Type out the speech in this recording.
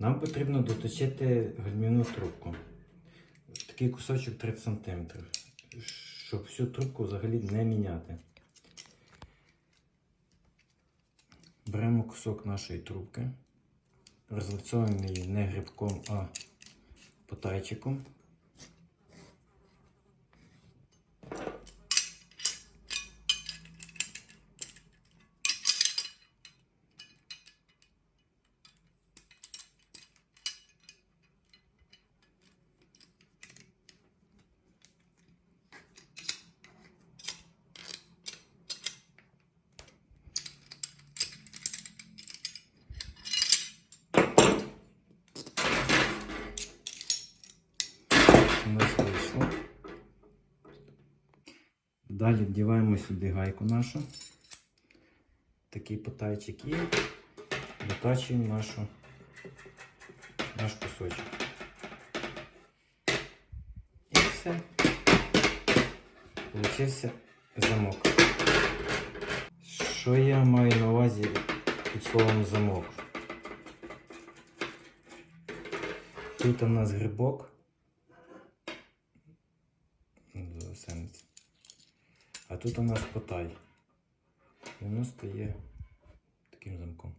Нам потрібно доточити гальмівну трубку. Такий кусочок 30 см, щоб всю трубку взагалі не міняти. Беремо кусок нашої трубки, розлицьовуємо її не грибком, а потайчиком. Нас вийшло. Далі вдіваємо сюди гайку нашу. Такий потайчик і дотачуємо нашу, наш кусочок. І все. Получився замок. Що я маю на увазі під словом замок? Тут у нас грибок. Засенець. А тут у нас потай. І воно стає таким замком.